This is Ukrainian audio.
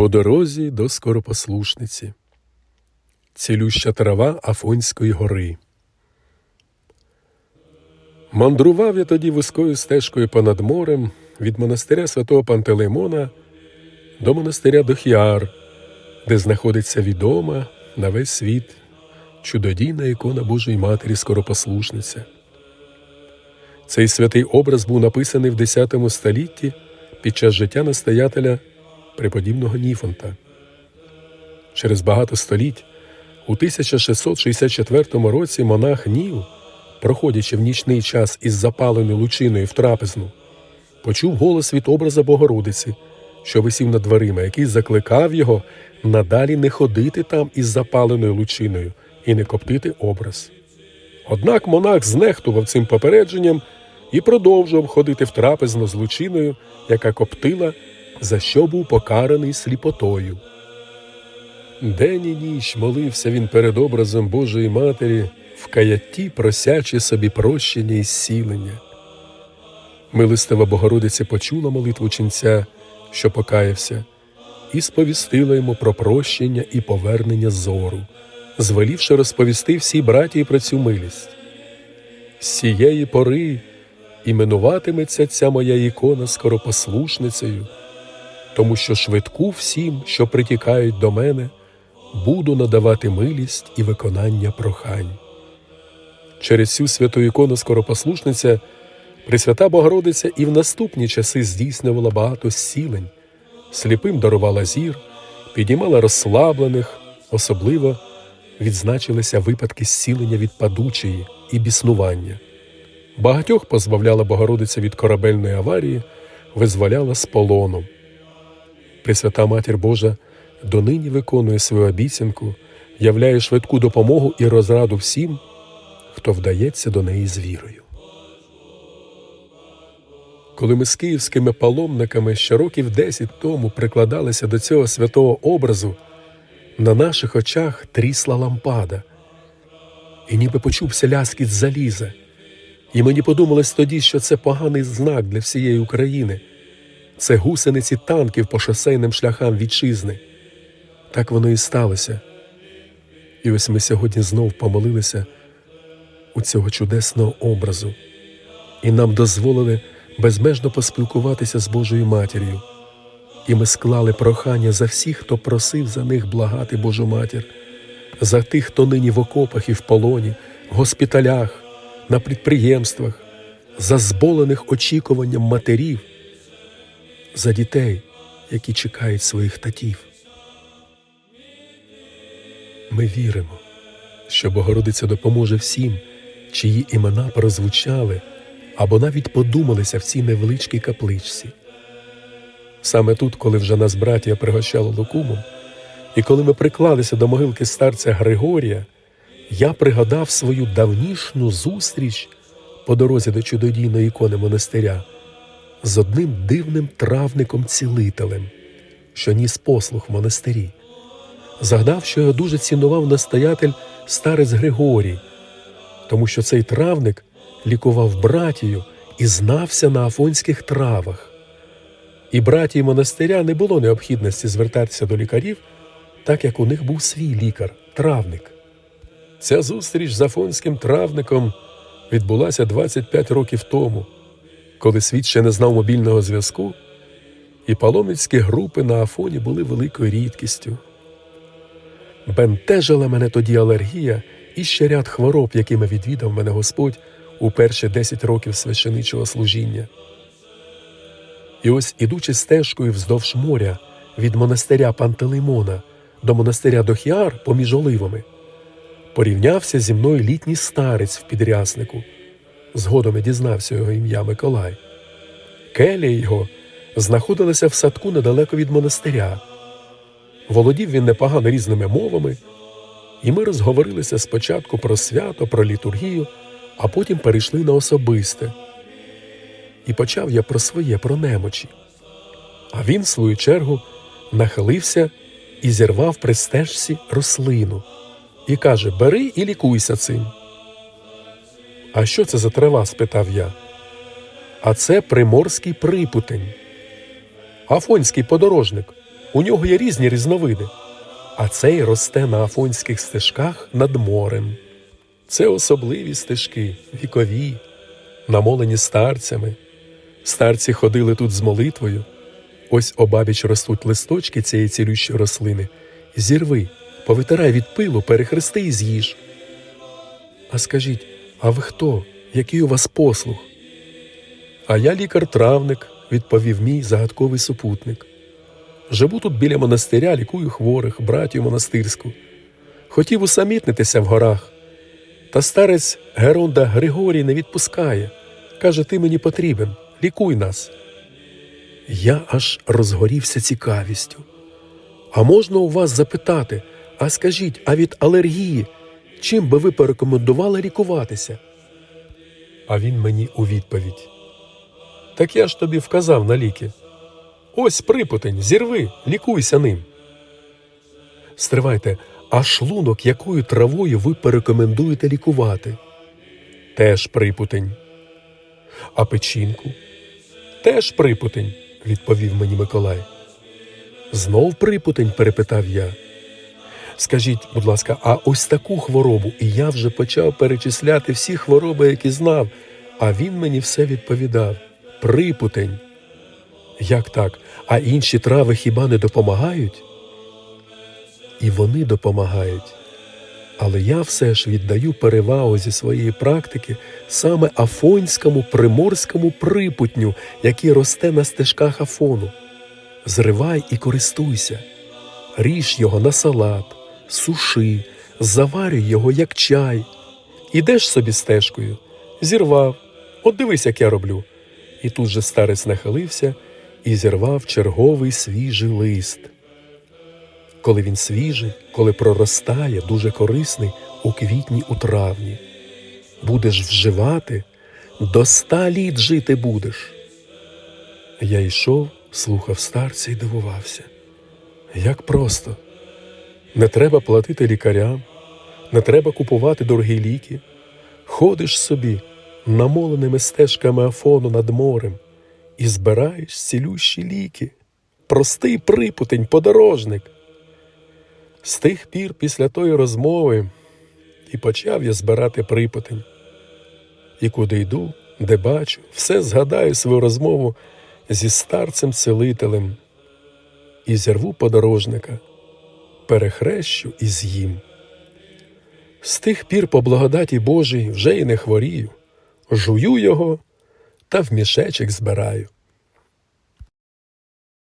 По дорозі до скоропослушниці. Цілюща трава Афонської гори. Мандрував я тоді вузькою стежкою понад морем від монастиря святого Пантелеймона до монастиря Дохіар, де знаходиться відома на весь світ чудодійна ікона Божої Матері Скоропослушниця. Цей святий образ був написаний в X столітті під час життя настоятеля преподібного Ніфонта. Через багато століть у 1664 році монах Ніл, проходячи в нічний час із запаленою лучиною в трапезну, почув голос від образа Богородиці, що висів над дверима, який закликав його надалі не ходити там із запаленою лучиною і не коптити образ. Однак монах знехтував цим попередженням і продовжував ходити в трапезну з лучиною, яка коптила, за що був покараний сліпотою. День і ніч молився він перед образом Божої Матері в каятті, просячи собі прощення і зцілення. Милостива Богородиця почула молитву ченця, що покаявся, і сповістила йому про прощення і повернення зору, звелівши розповісти всій братії про цю милість. З цієї пори іменуватиметься ця моя ікона скоропослушницею, тому що швидку всім, що притікають до мене, буду надавати милість і виконання прохань. Через цю святу ікону скоропослушниця Пресвята Богородиця і в наступні часи здійснювала багато зцілень, сліпим дарувала зір, піднімала розслаблених, особливо відзначилися випадки зцілення від падучої і біснування. Багатьох позбавляла Богородиця від корабельної аварії, визволяла з полону. Пресвята Матір Божа донині виконує свою обіцянку, являє швидку допомогу і розраду всім, хто вдається до неї з вірою. Коли ми з київськими паломниками ще років десять тому прикладалися до цього святого образу, на наших очах трісла лампада, і ніби почувся ляскіт заліза. І мені подумалось тоді, що це поганий знак для всієї України, це гусениці танків по шосейним шляхам вітчизни. Так воно і сталося. І ось ми сьогодні знов помолилися у цього чудесного образу, і нам дозволили безмежно поспілкуватися з Божою матір'ю. І ми склали прохання за всіх, хто просив за них благати Божу матір, за тих, хто нині в окопах і в полоні, в госпіталях, на підприємствах, за зболених очікуванням матерів, за дітей, які чекають своїх татів. Ми віримо, що Богородиця допоможе всім, чиї імена прозвучали або навіть подумалися в цій невеличкій капличці. Саме тут, коли вже нас братія пригощали лукумом, і коли ми приклалися до могилки старця Григорія, я пригадав свою давнішню зустріч по дорозі до чудодійної ікони монастиря з одним дивним травником-цілителем, що ніс послух в монастирі. Загадав, що його дуже цінував настоятель старець Григорій, тому що цей травник лікував братію і знався на афонських травах. І братії монастиря не було необхідності звертатися до лікарів, так як у них був свій лікар, травник. Ця зустріч з афонським травником відбулася 25 років тому, коли світ ще не знав мобільного зв'язку, і паломницькі групи на Афоні були великою рідкістю. Бентежила мене тоді алергія і ще ряд хвороб, якими відвідав мене Господь у перші 10 років священичого служіння. І ось, ідучи стежкою вздовж моря від монастиря Пантелеймона до монастиря Дохіар поміж оливами, порівнявся зі мною літній старець в підряснику. Згодом я дізнався його ім'я Миколай. Келія його знаходилася в садку недалеко від монастиря. Володів він непогано різними мовами, і ми розговорилися спочатку про свято, про літургію, а потім перейшли на особисте. І почав я про своє, про немочі. А він, в свою чергу, нахилився і зірвав при стежці рослину і каже: Бери і лікуйся цим. А що це за трава? спитав я. А це приморський припутень, афонський подорожник, У нього є різні різновиди, а цей росте на афонських стежках над морем. Це особливі стежки, вікові, намолені старцями. Старці ходили тут з молитвою. Ось обабіч ростуть листочки цієї цілющої рослини. Зірви, повитирай від пилу, перехрести і з'їж. А скажіть, а ви хто? Який у вас послуг? А я лікар-травник, відповів мій загадковий супутник. Живу тут біля монастиря, лікую хворих, братію монастирську. Хотів усамітнитися в горах. Та старець Геронда Григорій не відпускає. Каже, ти мені потрібен, лікуй нас. Я аж розгорівся цікавістю. А можна у вас запитати, а скажіть, а від алергії чим би ви порекомендували лікуватися? А він мені у відповідь. Так я ж тобі вказав на ліки. Ось припутень, зірви, лікуйся ним. Стривайте, а шлунок якою травою ви порекомендуєте лікувати? Теж припутень. А печінку? Теж припутень, відповів мені Миколай. Знов припутень? перепитав я. Скажіть, будь ласка, а ось таку хворобу, і я вже почав перечисляти всі хвороби, які знав, а він мені все відповідав припутень. Як так? А інші трави хіба не допомагають? І вони допомагають. Але я все ж віддаю перевагу зі своєї практики саме афонському приморському припутню, який росте на стежках Афону. Зривай і користуйся, ріж його на салат, суши, заварюй його як чай. Ідеш собі стежкою, зірвав. От дивись, як я роблю. І тут же старець нахилився і зірвав черговий свіжий лист. Коли він свіжий, коли проростає, дуже корисний у квітні, у травні. Будеш вживати, до ста літ жити будеш. Я йшов, слухав старця і дивувався. Як просто. Не треба платити лікарям, не треба купувати дорогі ліки. Ходиш собі намоленими стежками Афону над морем і збираєш цілющі ліки. Простий припутень, подорожник. З тих пір після тої розмови і почав я збирати припутень. І куди йду, де бачу, все згадаю свою розмову зі старцем целителем і зірву подорожника, перехрещу і з'їм. З тих пір по благодаті Божій вже й не хворію, жую його та в мішечок збираю.